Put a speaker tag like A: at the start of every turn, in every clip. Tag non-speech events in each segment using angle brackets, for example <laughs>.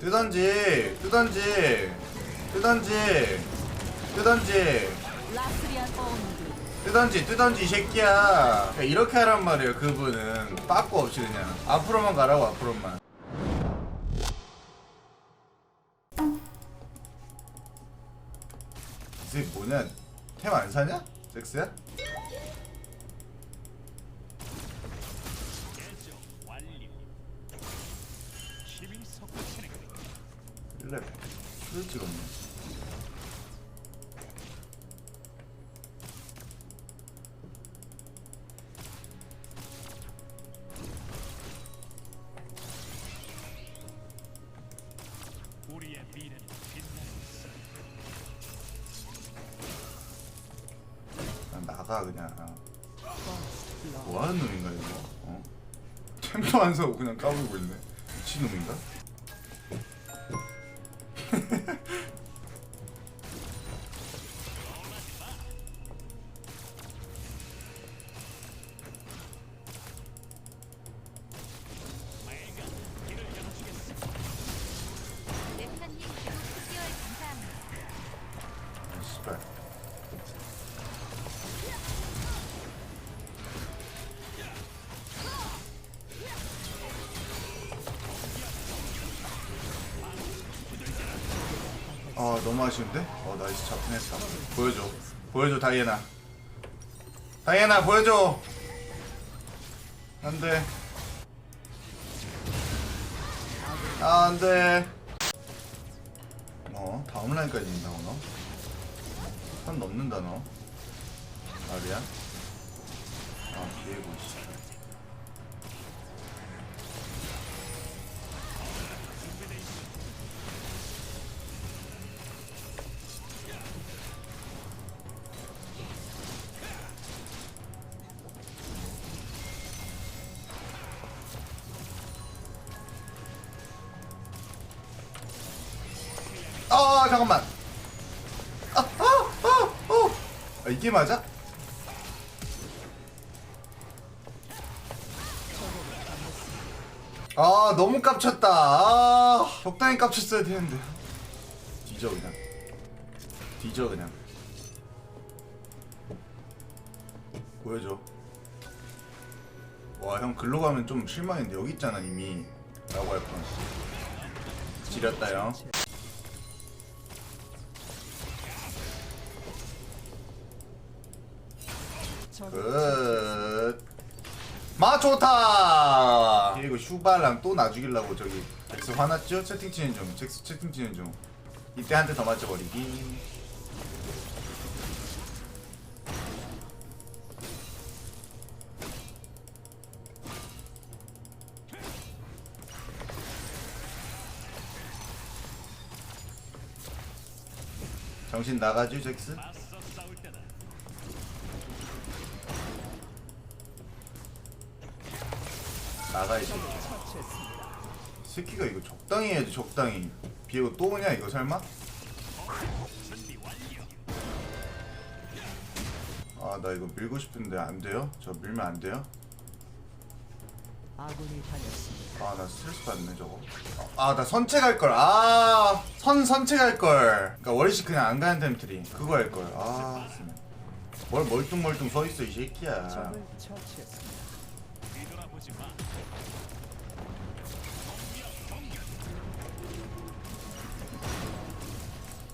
A: 뜨던지 뜨던지 뜨던지 뜨던지. 뜨던지 뜨던지 이 새끼야. 그냥 이렇게 하란 말이에요 그분은. 빠꾸 없이 그냥. 앞으로만 가라고 앞으로만. 이 새끼 뭐냐? 템 안 사냐? 섹스야? 술 찍었네
B: 우리의 미래는 빛나고 있어.
A: 그냥 나가 그냥 뭐 하는 놈인가 이거? 어? 템도 안 사고 그냥 까불고 있네 미친 놈인가? 아 너무 아쉬운데? 어 나이스 잡긴 했다. 보여줘. 보여줘 다이애나. 다이애나 보여줘! 안돼. 아 안돼. 어 다음 라인까지 인다고 너? 선 넘는다 너. 말이야? 아 비에고 씨 아 잠깐만. 아, 아, 아, 어. 아, 이게 맞아? 아 너무 깝쳤다. 아 적당히 깝쳤어야 되는데. 뒤져 그냥. 뒤져 그냥. 보여줘. 와 형 글로 가면 좀 실망했는데 여기 있잖아 이미. 라고 할 뻔 지렸다 형 끝. 마 좋다. 그리고 슈발랑 또 놔주길라고 저기 잭스 화났죠? 채팅 치는 중. 잭스 채팅 치는 중. 이때 한 대 더 맞춰버리기. 정신 나가죠, 잭스? 나가 이 새끼.
C: 처치했습니다.
A: 이 새끼가 이거 적당히 해야지 적당히. 비에고 또 오냐 이거 설마? 아 나 이거 밀고 싶은데 안 돼요? 저 밀면 안 돼요?
C: 아군이 다녔습니다.
A: 아 나 스트레스 받네 저거 아 나 선체 갈걸 아 선 선체 갈걸 그니까 월시 그냥 안 가는 템트리 그거 할걸 아뭘 멀뚱멀뚱 서있어 이 새끼야
C: 적을 처치했습니다.
B: 뒤돌아보지 마.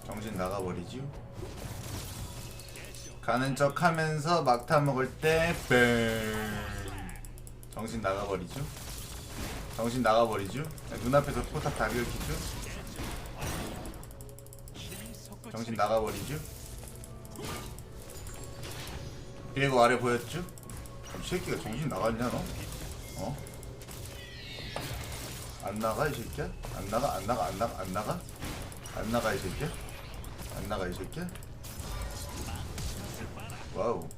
A: 정신 나가버리지 가는 척 하면서 막타 먹을 때 뱅. 정신 나가버리죠 정신 나가버리죠 눈앞에서 포탑 다 긁히죠 정신 나가버리죠 비에고 아래 보였죠 이 새끼가 정신 나갔냐 너? 어? 안 나가 이 새끼야? 안 나가 안 나가 안 나가 안 나가? 안 나가 이 새끼야? 안 나가 이 새끼야? 와우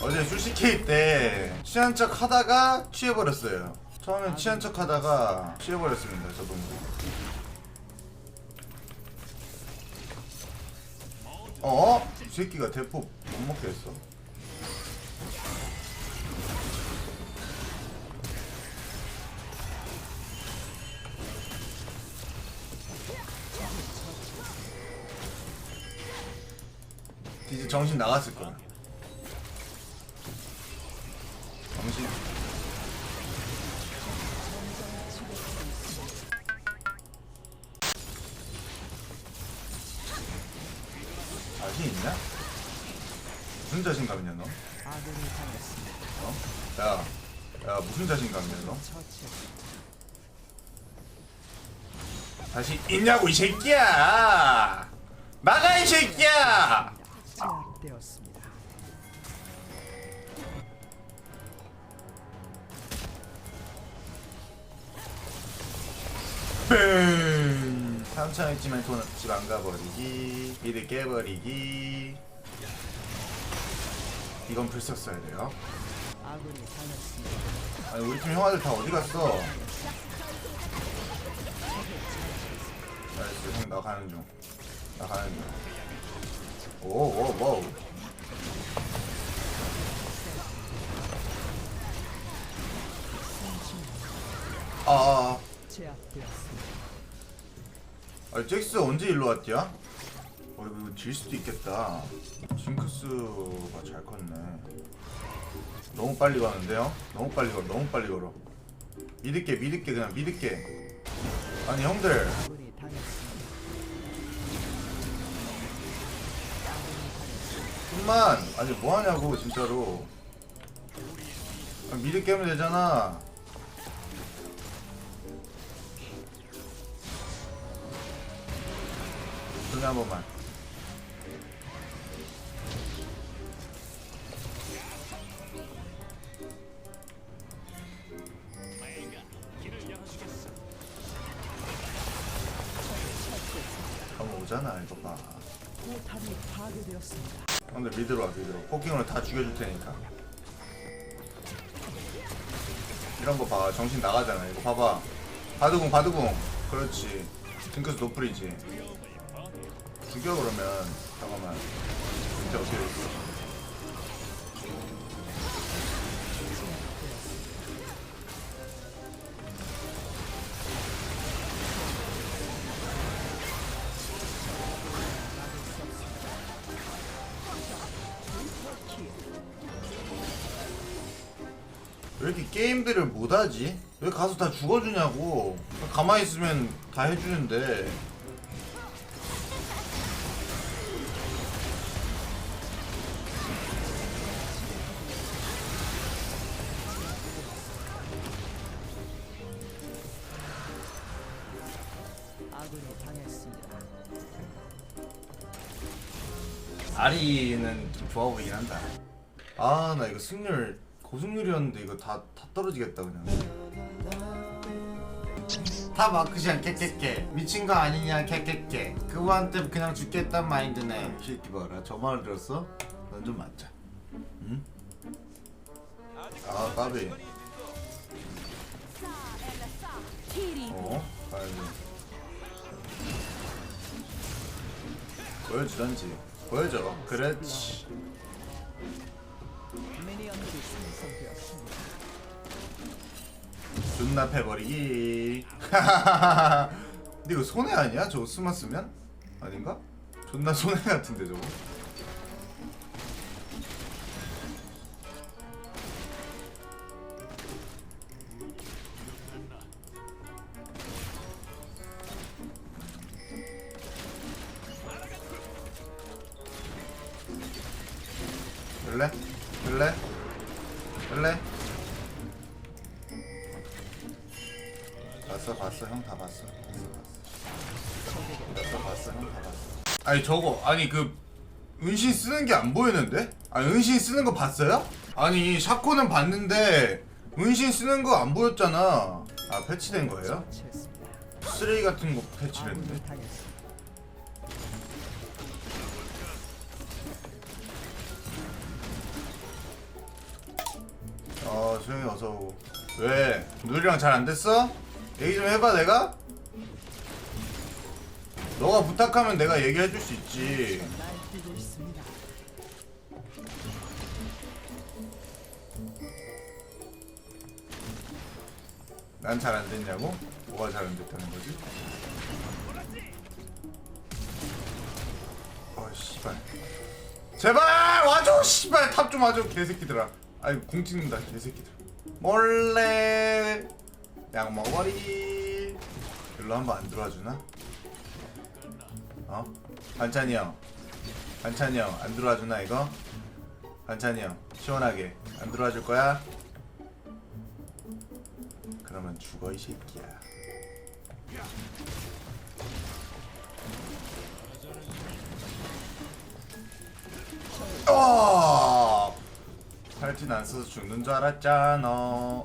A: 어제 수시케이 때 취한 척 하다가 취해버렸어요 처음엔 취한 척 하다가 취해버렸습니다 저도 어? 이 새끼가 대포 못 먹게 했어 이제 정신 나갔을 거야. 정신. 자신 있냐? 무슨 자신감이냐 너? 어? 야, 야 무슨 자신감이냐 너? 자신 있냐고 이 새끼야! 나가 이 새끼야! 뺑! 삼천했지만 돈집 안 가버리기 미드 깨버리기 이건 불써 써야 돼요.
C: 아니
A: 우리 팀 형아들 다 어디 갔어? 나이스 형나 가는 중나 가는 중 오오 와우 아, 아,
C: 제압되었습니다.
A: 아, 아, 잭스 언제 일로 왔디야? 어, 이거 질 수도 있겠다. 징크스가 잘 컸네. 너무 빨리 가는데요? 너무 빨리 걸어, 너무 빨리 걸어. 믿을게, 믿을게, 그냥 믿을게. 아니, 형들.
C: 아군이 당했습니다.
A: 좀만, 아니, 뭐 하냐고, 진짜로. 아, 믿을게 하면 되잖아. 손에 한 번만. 한번 오잖아, 이거 봐. 형들 미드로 와, 미드로. 포킹으로 다 죽여줄 테니까. 이런 거 봐. 정신 나가잖아. 이거 봐봐. 바드궁, 바드궁. 그렇지. 징크스 노플이지. 죽여, 그러면. 잠깐만. 진짜 어떻게 됐어? 왜 이렇게 게임들을 못하지? 왜 가서 다 죽어주냐고. 가만히 있으면 다 해주는데. 아리는 좀 좋아 보이긴 한다. 아, 나 이거 승률, 고승률이었는데 이거 다, 다 떨어지겠다, 그냥. 다 마크시안 깨깨깨 미친 거 아니냐 깨깨깨 그거한테 그냥 죽겠단 마인드네 이 새끼 봐라 저 말을 들었어? 넌 좀 맞자 응? 아 까비 어? 가야지 보여주던지 보여줘 그렇지. 존나 패버리기 <laughs> 근데 이거 손해 아니야? 저거 스마 쓰면? 아닌가? 존나 손해 같은데 저거 열래? 열래? 열래? 봤어 봤어 형다 봤어 봤어 봤어 형 다 봤어 아니 저거 아니 그 은신 쓰는 게 안 보이는데? 아니 은신 쓰는 거 봤어요? 아니 샤코는 봤는데 은신 쓰는 거 안 보였잖아 아 패치된 거예요? 쓰레기 같은 거 했는데 아 수영이 어서 오고 왜? 누리랑 잘 안 됐어? 얘기 좀 해봐 내가? 너가 부탁하면 내가 얘기해 줄 수 있지. 난 잘 안 됐냐고? 뭐가 잘 안 됐다는 거지? 어 씨발 제발 와줘 씨발 탑 좀 와줘 개새끼들아 아이 공 찍는다 개새끼들 몰래 약 먹어버리 일로 한번 안 들어와 주나? 어? 반찬이 형 반찬이 형안 들어와 주나 이거? 반찬이 형 시원하게 안 들어와 줄 거야? 그러면 죽어 이 새끼야 어! 팔진 안 써서 죽는 줄 알았잖아. 아,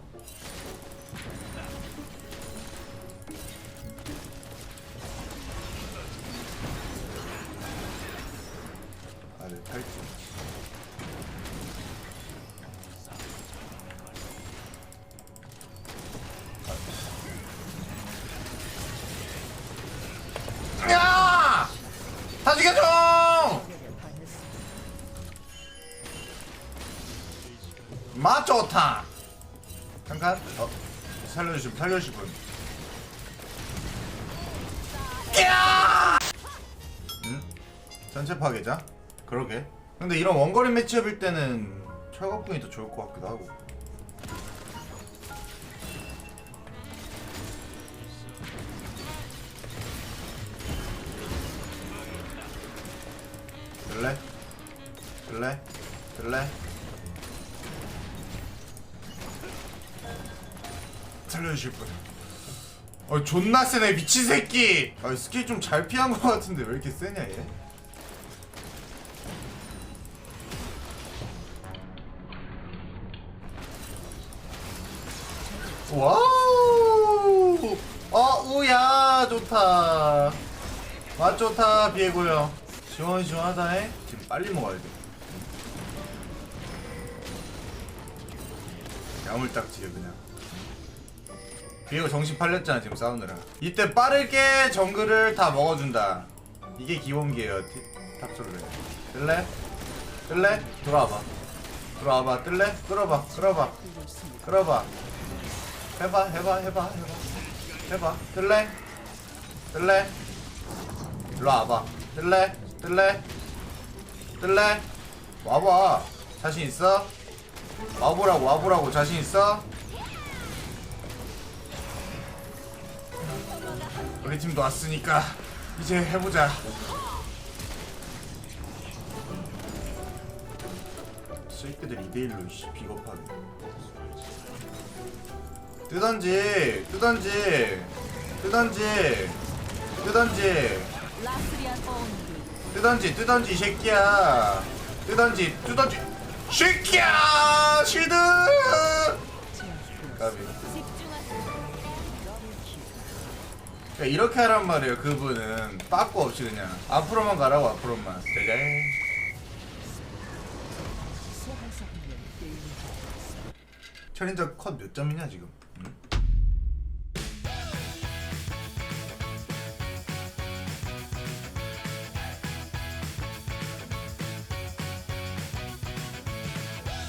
A: 맛 좋다. 잠깐. 어, 살려주신 살려주신 분. 야! 응? 전체 파괴자? 그러게. 근데 이런 원거리 매치업일 때는 철거풍이 더 좋을 것 같기도 하고. 들래? 들래? 들래? 살려주실 분. 어 존나 세네 미친 새끼. 아 스킬 좀 잘 피한 것 같은데 왜 이렇게 세냐 얘? 와우. 어 우야 좋다. 맛 좋다 비에고요. 시원시원하다해. 지금 빨리 먹어야 돼. 야물딱지게 그냥. 비에고 정신 팔렸잖아 지금 싸우느라. 이때 빠르게 정글을 다 먹어준다. 이게 기본기예요. 티- 탑솔을. 뜰래? 뜰래? 돌아와봐. 돌아와봐. 뜰래? 끌어봐. 끌어봐. 끌어봐. 해봐, 해봐, 해봐, 해봐. 해봐. 뜰래? 뜰래? 일로 와봐. 뜰래? 뜰래? 뜰래? 와봐. 자신 있어? 와보라고, 와보라고. 자신 있어? 우리 팀도 왔으니까 이제 해보자. 새끼들 2대1로 이씨 비겁하게. 뜨던지 뜨던지 뜨던지 뜨던지. 뜨던지 뜨던지 이 새끼야. 뜨던지 뜨던지. 새끼야 실드! 까비 그러니까 이렇게 하란 말이에요 그분은. 빠꾸 없이 그냥. 앞으로만 가라고 앞으로만.
C: 게임을
A: 챌린저 컷몇 점이냐 지금